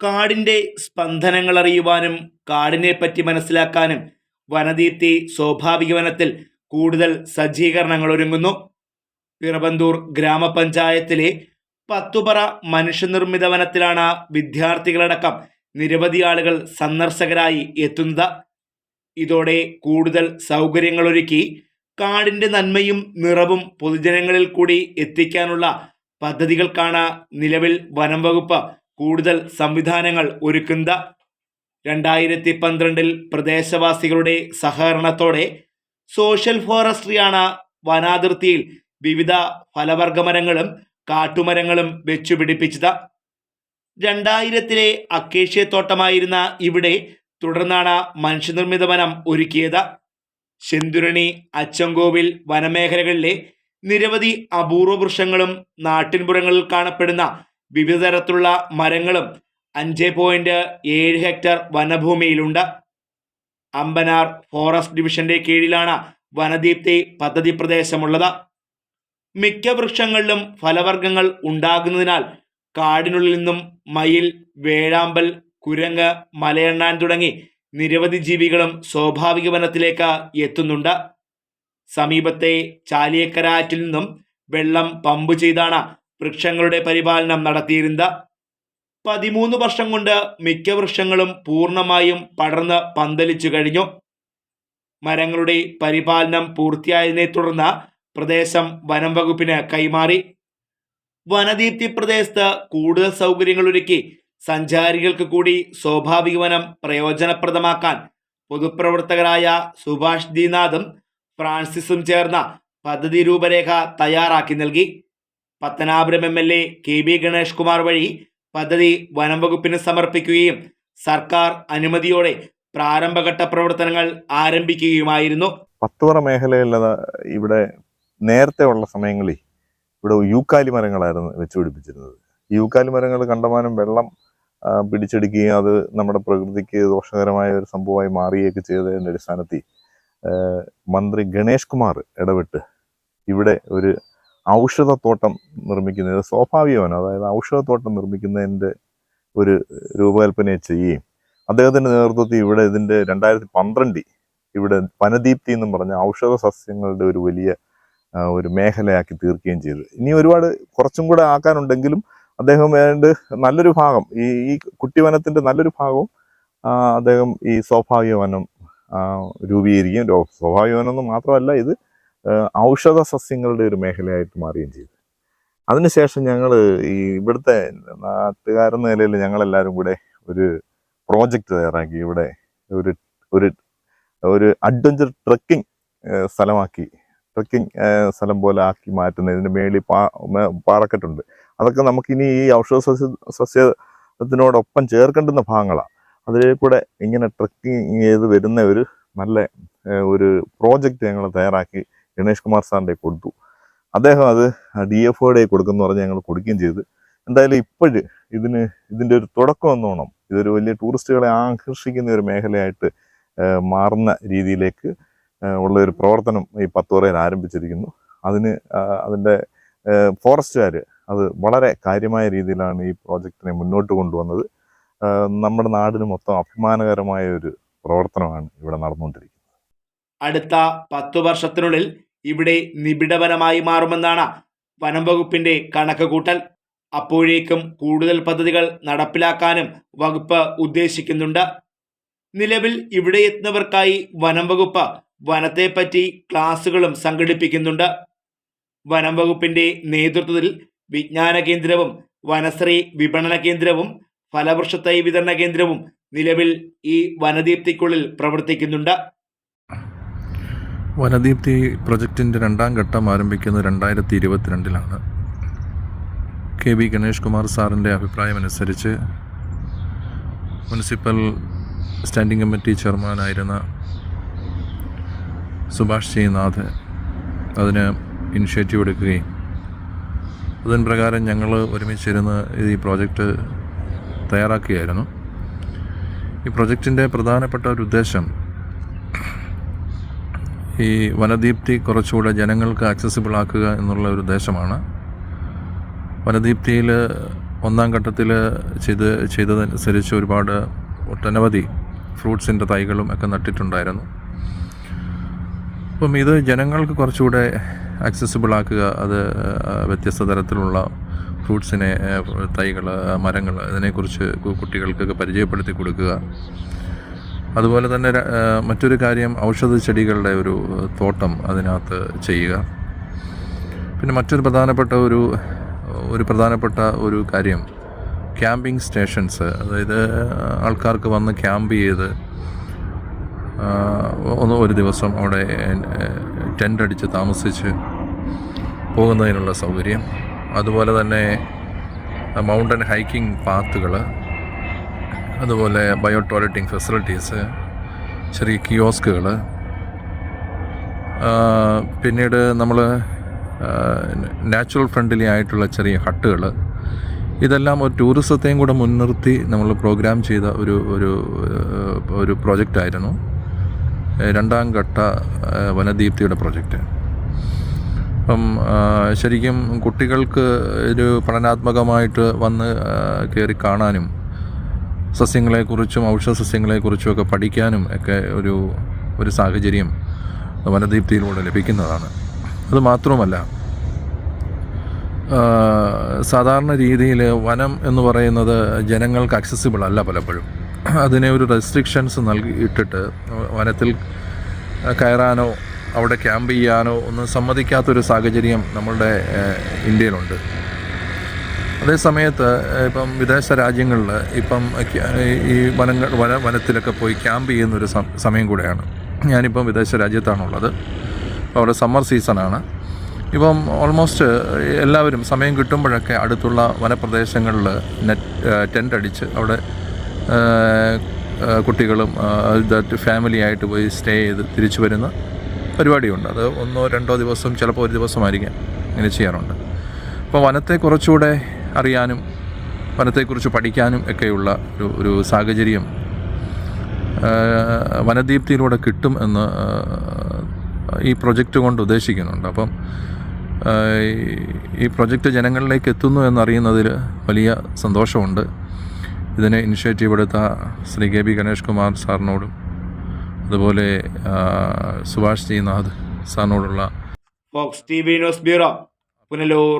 കാടിന്റെ സ്പന്ദനങ്ങൾ അറിയുവാനും കാടിനെ പറ്റി മനസ്സിലാക്കാനും വനദീപ്തി സ്വാഭാവിക വനത്തിൽ കൂടുതൽ സജ്ജീകരണങ്ങൾ ഒരുങ്ങുന്നു പിറബന്തൂർ ഗ്രാമപഞ്ചായത്തിലെ പത്തുപറ മനുഷ്യനിർമ്മിത വനത്തിലാണ് വിദ്യാർത്ഥികളടക്കം നിരവധി ആളുകൾ സന്ദർശകരായി എത്തുന്നത്. ഇതോടെ കൂടുതൽ സൗകര്യങ്ങളൊരുക്കി കാടിന്റെ നന്മയും നിറവും പൊതുജനങ്ങളിൽ കൂടി എത്തിക്കാനുള്ള പദ്ധതികൾക്കാണ് നിലവിൽ വനം വകുപ്പ് കൂടുതൽ സംവിധാനങ്ങൾ ഒരുക്കുന്ന രണ്ടായിരത്തി പന്ത്രണ്ടിൽ പ്രദേശവാസികളുടെ സഹകരണത്തോടെ സോഷ്യൽ ഫോറസ്ട്രിയാണ് വനാതിർത്തിയിൽ വിവിധ ഫലവർഗമരങ്ങളും കാട്ടുമരങ്ങളും വെച്ചുപിടിപ്പിച്ചത്. രണ്ടായിരത്തിലെ അക്കേഷ്യത്തോട്ടമായിരുന്ന ഇവിടെ തുടർന്നാണ് മനുഷ്യനിർമ്മിത വനം ഒരുക്കിയത്. ശെന്തുരണി അച്ചങ്കോവിൽ വനമേഖലകളിലെ നിരവധി അപൂർവ വൃക്ഷങ്ങളും നാട്ടിൻപുറങ്ങളിൽ കാണപ്പെടുന്ന വിവിധ തരത്തിലുള്ള മരങ്ങളും അഞ്ച് പോയിന്റ് ഏഴ് ഹെക്ടർ വനഭൂമിയിലുണ്ട്. അമ്പനാർ ഫോറസ്റ്റ് ഡിവിഷന്റെ കീഴിലാണ് വനദീപ്തി പദ്ധതി പ്രദേശമുള്ളത്. മിക്ക വൃക്ഷങ്ങളിലും ഫലവർഗങ്ങൾ ഉണ്ടാകുന്നതിനാൽ കാടിനുള്ളിൽ നിന്നും മയിൽ വേഴാമ്പൽ കുരങ്ങ് മലയണ്ണാൻ തുടങ്ങി നിരവധി ജീവികളും സ്വാഭാവിക വനത്തിലേക്ക് എത്തുന്നുണ്ട്. സമീപത്തെ ചാലിയക്കരാറ്റിൽ നിന്നും വെള്ളം പമ്പ് ചെയ്താണ് വൃക്ഷങ്ങളുടെ പരിപാലനം നടത്തിയിരുന്നത് പതിമൂന്ന് വർഷം കൊണ്ട് മിക്ക വൃക്ഷങ്ങളും പൂർണമായും പടർന്ന് പന്തലിച്ചു കഴിഞ്ഞു. മരങ്ങളുടെ പരിപാലനം പൂർത്തിയായതിനെ തുടർന്ന് പ്രദേശം വനം വകുപ്പിന് കൈമാറി. വനദീപ്തി പ്രദേശത്ത് കൂടുതൽ സൗകര്യങ്ങൾ ഒരുക്കി സഞ്ചാരികൾക്ക് കൂടി സ്വാഭാവിക വനം പ്രയോജനപ്രദമാക്കാൻ പൊതുപ്രവർത്തകരായ സുഭാഷ് ദിനാഥും ഫ്രാൻസിസും ചേർന്ന പദ്ധതി രൂപരേഖ തയ്യാറാക്കി നൽകി. Pathanapuram M L A K B Ganesh Kumar വഴി പദ്ധതി വനം വകുപ്പിന് സമർപ്പിക്കുകയും സർക്കാർ അനുമതിയോടെ പ്രാരംഭഘട്ട പ്രവർത്തനങ്ങൾ ആരംഭിക്കുകയുമായിരുന്നു. പത്തുവറ മേഖലയിൽ ഇവിടെ നേരത്തെ ഉള്ള സമയങ്ങളിൽ ഇവിടെ യൂക്കാലി മരങ്ങളായിരുന്നു വെച്ചുപിടിപ്പിച്ചിരുന്നത് യൂക്കാലി മരങ്ങൾ കണ്ടമാനം വെള്ളം പിടിച്ചെടുക്കുകയും അത് നമ്മുടെ പ്രകൃതിക്ക് ദോഷകരമായ ഒരു സംഭവമായി മാറുകയൊക്കെ ചെയ്തതിന്റെ അടിസ്ഥാനത്തിൽ മന്ത്രി ഗണേഷ് കുമാർ ഇടപെട്ട് ഇവിടെ ഒരു ഔഷധത്തോട്ടം നിർമ്മിക്കുന്നത് സ്വാഭാവികമാണ്. അതായത് ഔഷധത്തോട്ടം നിർമ്മിക്കുന്നതിന്റെ ഒരു രൂപകൽപ്പന ചെയ്യുകയും അദ്ദേഹത്തിന്റെ നേതൃത്വത്തിൽ ഇവിടെ ഇതിന്റെ രണ്ടായിരത്തി പന്ത്രണ്ടിൽ ഇവിടെ പനദീപ്തി എന്നും പറഞ്ഞ ഔഷധ സസ്യങ്ങളുടെ ഒരു വലിയ ഒരു മേഖലയാക്കി തീർക്കുകയും ചെയ്തു. ഇനി ഒരുപാട് കുറച്ചും കൂടെ ആക്കാനുണ്ടെങ്കിലും അദ്ദേഹം വേണ്ട നല്ലൊരു ഭാഗം ഈ ഈ കുട്ടിവനത്തിന്റെ നല്ലൊരു ഭാഗവും അദ്ദേഹം ഈ സ്വാഭാവിക വനം രൂപീകരിക്കുകയും സ്വാഭാവിക വനം എന്ന് മാത്രമല്ല ഇത് ഔഷധ സസ്യങ്ങളുടെ ഒരു മേഖലയായിട്ട് മാറുകയും ചെയ്തു. അതിനുശേഷം ഞങ്ങൾ ഈ ഇവിടുത്തെ നാട്ടുകാരെന്ന നിലയിൽ ഞങ്ങളെല്ലാവരും കൂടെ ഒരു പ്രോജക്റ്റ് തയ്യാറാക്കി. ഇവിടെ ഒരു ഒരു ഒരു അഡ്വഞ്ചർ ട്രക്കിംഗ് സ്ഥലമാക്കി. ട്രക്കിംഗ് സ്ഥലം പോലെ ആക്കി മാറ്റുന്ന ഇതിന്റെ മേളിൽ പാ പാറക്കെട്ടുണ്ട്. അതൊക്കെ നമുക്കിനി ഈ ഔഷധ സസ്യ സസ്യത്തിനോടൊപ്പം ചേർക്കേണ്ടുന്ന ഭാഗങ്ങളാണ്. അതിൽ കൂടെ ഇങ്ങനെ ട്രക്കിംഗ് ചെയ്ത് വരുന്ന ഒരു നല്ല ഒരു പ്രോജക്റ്റ് ഞങ്ങൾ തയ്യാറാക്കി. ഗണേഷ് കുമാർ സാറിന്റെ കൊടുത്തു. അദ്ദേഹം അത് ഡി എഫ് ഒയുടെ കൊടുക്കുമെന്ന് പറഞ്ഞ് ഞങ്ങൾ കൊടുക്കുകയും ചെയ്തു. എന്തായാലും ഇപ്പോഴ് ഇതിന് ഇതിന്റെ ഒരു തുടക്കം എന്നോണം ഇതൊരു വലിയ ടൂറിസ്റ്റുകളെ ആകർഷിക്കുന്ന ഒരു മേഖലയായിട്ട് മാറുന്ന രീതിയിലേക്ക് ഉള്ള ഒരു പ്രവർത്തനം ഈ പത്തോറയിൽ ആരംഭിച്ചിരിക്കുന്നു. അതിന് അതിന്റെ ഫോറസ്റ്റുകാർ അത് വളരെ കാര്യമായ രീതിയിലാണ് ഈ പ്രോജക്റ്റിനെ മുന്നോട്ട് കൊണ്ടുവന്നത്. നമ്മുടെ നാടിന് മൊത്തം അഭിമാനകരമായ ഒരു പ്രവർത്തനമാണ് ഇവിടെ നടന്നുകൊണ്ടിരിക്കുന്നത്. അടുത്ത പത്തു വർഷത്തിനുള്ളിൽ ഇവിടെ നിബിഡപരമായി മാറുമെന്നാണ് വനം വകുപ്പിന്റെ കണക്ക് കൂട്ടൽ അപ്പോഴേക്കും കൂടുതൽ പദ്ധതികൾ നടപ്പിലാക്കാനും വകുപ്പ് ഉദ്ദേശിക്കുന്നുണ്ട്. നിലവിൽ ഇവിടെ എത്തുന്നവർക്കായി വനം വകുപ്പ് വനത്തെപ്പറ്റി ക്ലാസുകളും സംഘടിപ്പിക്കുന്നുണ്ട്. വനം വകുപ്പിന്റെ നേതൃത്വത്തിൽ വിജ്ഞാന കേന്ദ്രവും വനശ്രീ വിപണന കേന്ദ്രവും ഫലവൃക്ഷത്തൈ വിതരണ കേന്ദ്രവും നിലവിൽ ഈ വനദീപ്തിക്കുള്ളിൽ പ്രവർത്തിക്കുന്നുണ്ട്. വനദീപ്തി പ്രൊജക്റ്റിന്റെ രണ്ടാം ഘട്ടം ആരംഭിക്കുന്നത് രണ്ടായിരത്തി ഇരുപത്തിരണ്ടിലാണ് കെ ബി ഗണേഷ് കുമാർ സാറിന്റെ അഭിപ്രായമനുസരിച്ച് മുനിസിപ്പൽ സ്റ്റാൻഡിംഗ് കമ്മിറ്റി ചെയർമാനായിരുന്ന സുഭാഷ് ശ്രീനാഥ് അതിന് ഇനിഷ്യേറ്റീവ് എടുക്കുകയും അതിന് പ്രകാരം ഞങ്ങൾ ഒരുമിച്ചിരുന്ന് ഈ പ്രോജക്റ്റ് തയ്യാറാക്കുകയായിരുന്നു ഈ പ്രൊജക്റ്റിന്റെ പ്രധാനപ്പെട്ട ഒരു ഉദ്ദേശം ഈ വനദീപ്തി കുറച്ചുകൂടെ ജനങ്ങൾക്ക് ആക്സസിബിൾ ആക്കുക എന്നുള്ള ഒരു ഉദ്ദേശമാണ്. വനദീപ്തിയിൽ ഒന്നാം ഘട്ടത്തിൽ ചെയ്ത് ചെയ്തതനുസരിച്ച് ഒരുപാട് ഒട്ടനവധി ഫ്രൂട്ട്സിന്റെ തൈകളും ഒക്കെ നട്ടിട്ടുണ്ടായിരുന്നു. അപ്പം ഇത് ജനങ്ങൾക്ക് കുറച്ചുകൂടെ ആക്സസിബിൾ ആക്കുക അത് വ്യത്യസ്ത തരത്തിലുള്ള ഫ്രൂട്ട്സിനെ തൈകൾ മരങ്ങൾ അതിനെക്കുറിച്ച് കുട്ടികൾക്കൊക്കെ പരിചയപ്പെടുത്തി കൊടുക്കുക. അതുപോലെ തന്നെ മറ്റൊരു കാര്യം ഔഷധ ചെടികളുടെ ഒരു തോട്ടം അതിനകത്ത് ചെയ്യുക. പിന്നെ മറ്റൊരു പ്രധാനപ്പെട്ട ഒരു ഒരു പ്രധാനപ്പെട്ട ഒരു കാര്യം ക്യാമ്പിംഗ് സ്റ്റേഷൻസ്. അതായത് ആൾക്കാർക്ക് വന്ന് ക്യാമ്പ് ചെയ്ത് ഒന്ന് ഒരു ദിവസം അവിടെ ടെന്റ് അടിച്ച് താമസിച്ച് പോകുന്നതിനുള്ള സൗകര്യം. അതുപോലെ തന്നെ മൗണ്ടൻ ഹൈക്കിംഗ് പാത്തുകൾ അതുപോലെ ബയോ ടോയ്ലറ്റിംഗ് ഫെസിലിറ്റീസ് ചെറിയ കിയോസ്കുകൾ. പിന്നീട് നമ്മൾ നാച്ചുറൽ ഫ്രണ്ട്ലി ആയിട്ടുള്ള ചെറിയ ഹട്ടുകൾ. ഇതെല്ലാം ഒരു ടൂറിസത്തെയും കൂടെ മുൻനിർത്തി നമ്മൾ പ്രോഗ്രാം ചെയ്ത ഒരു ഒരു ഒരു പ്രോജക്റ്റായിരുന്നു രണ്ടാം ഘട്ട വനദീപ്തിയുടെ പ്രോജക്റ്റ്. അപ്പം ശരിക്കും കുട്ടികൾക്ക് ഒരു പഠനാത്മകമായിട്ട് വന്ന് കയറി കാണാനും സസ്യങ്ങളെക്കുറിച്ചും ഔഷധ സസ്യങ്ങളെക്കുറിച്ചും ഒക്കെ പഠിക്കാനും ഒക്കെ ഒരു ഒരു സാഹചര്യം വനദീപ്തിയിലൂടെ ലഭിക്കുന്നതാണ്. അത് മാത്രവുമല്ല സാധാരണ രീതിയിൽ വനം എന്ന് പറയുന്നത് ജനങ്ങൾക്ക് അക്സസിബിൾ അല്ല പലപ്പോഴും. അതിനെ ഒരു റെസ്ട്രിക്ഷൻസ് നൽകി ഇട്ടിട്ട് വനത്തിൽ കയറാനോ അവിടെ ക്യാമ്പ് ചെയ്യാനോ ഒന്നും സമ്മതിക്കാത്തൊരു സാഹചര്യം നമ്മളുടെ ഇന്ത്യയിലുണ്ട്. അതേ സമയത്ത് ഇപ്പം വിദേശ രാജ്യങ്ങളിൽ ഇപ്പം ഈ വനങ്ങൾ വന വനത്തിലൊക്കെ പോയി ക്യാമ്പ് ചെയ്യുന്നൊരു സമയം കൂടെയാണ്. ഞാനിപ്പം വിദേശ രാജ്യത്താണുള്ളത്. അവിടെ സമ്മർ സീസണാണ്. ഇപ്പം ഓൾമോസ്റ്റ് എല്ലാവരും സമയം കിട്ടുമ്പോഴൊക്കെ അടുത്തുള്ള വനപ്രദേശങ്ങളിൽ നെറ്റ് ടെന്റ് അടിച്ച് അവിടെ കുട്ടികളും ദാറ്റ് ഫാമിലി ആയിട്ട് പോയി സ്റ്റേ ചെയ്ത് തിരിച്ചു വരുന്ന പരിപാടിയുണ്ട്. അത് ഒന്നോ രണ്ടോ ദിവസം ചിലപ്പോൾ ഒരു ദിവസമായിരിക്കാം ഇങ്ങനെ ചെയ്യാറുണ്ട്. അപ്പോൾ വനത്തെ കുറച്ചുകൂടെ അറിയാനും വനത്തെക്കുറിച്ച് പഠിക്കാനും ഒക്കെയുള്ള ഒരു ഒരു സാഹചര്യം വനദീപ്തിയിലൂടെ കിട്ടും എന്ന് ഈ പ്രൊജക്റ്റ് കൊണ്ട് ഉദ്ദേശിക്കുന്നുണ്ട്. അപ്പം ഈ പ്രൊജക്റ്റ് ജനങ്ങളിലേക്ക് എത്തുന്നു എന്നറിയുന്നതിൽ വലിയ സന്തോഷമുണ്ട്. ഇതിനെ ഇനിഷ്യേറ്റീവ് എടുത്ത ശ്രീ കെ ബി ഗണേഷ് കുമാർ സാറിനോടും അതുപോലെ Subhash G Nath സാറിനോടുള്ള Fox T V news bureau Punalur.